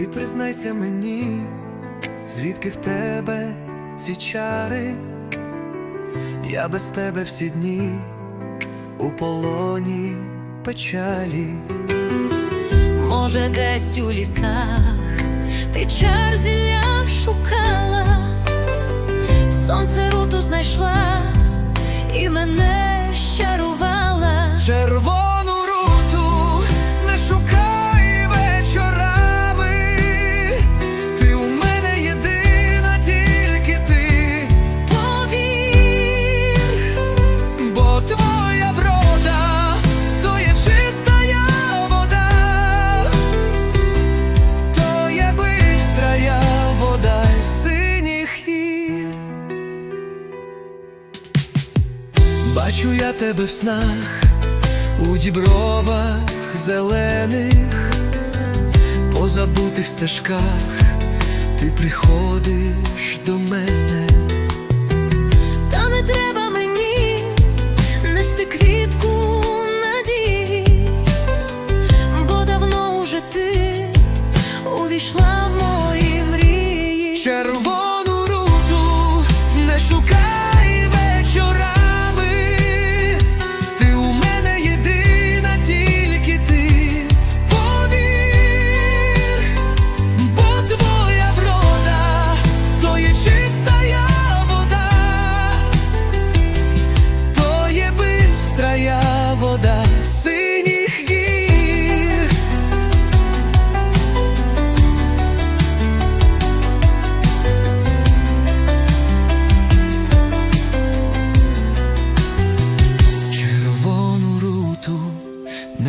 Зізнайся мені, звідки в тебе ці чари, я без тебе всі дні у полоні печалі. Може, десь у лісах ти чар зілля шукала, сонце руту знайшла і мене Бачу я тебе в снах, у дібровах зелених, по забутих стежках ти приходиш до мене. та не треба мені нести квітку надії, бо давно уже ти увійшла в мої мрії. Червону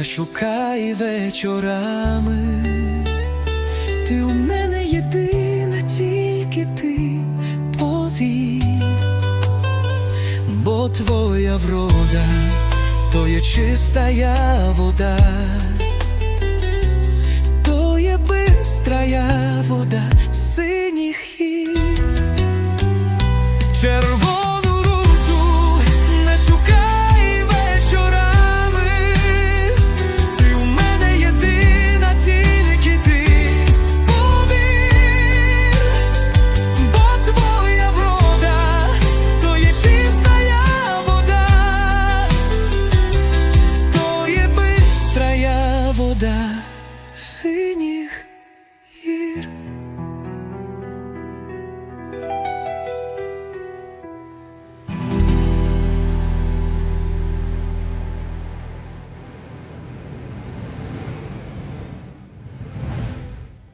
не шукай вечорами, ти у мене єдина, тільки ти повір, бо твоя врода то є чистая вода, синіх.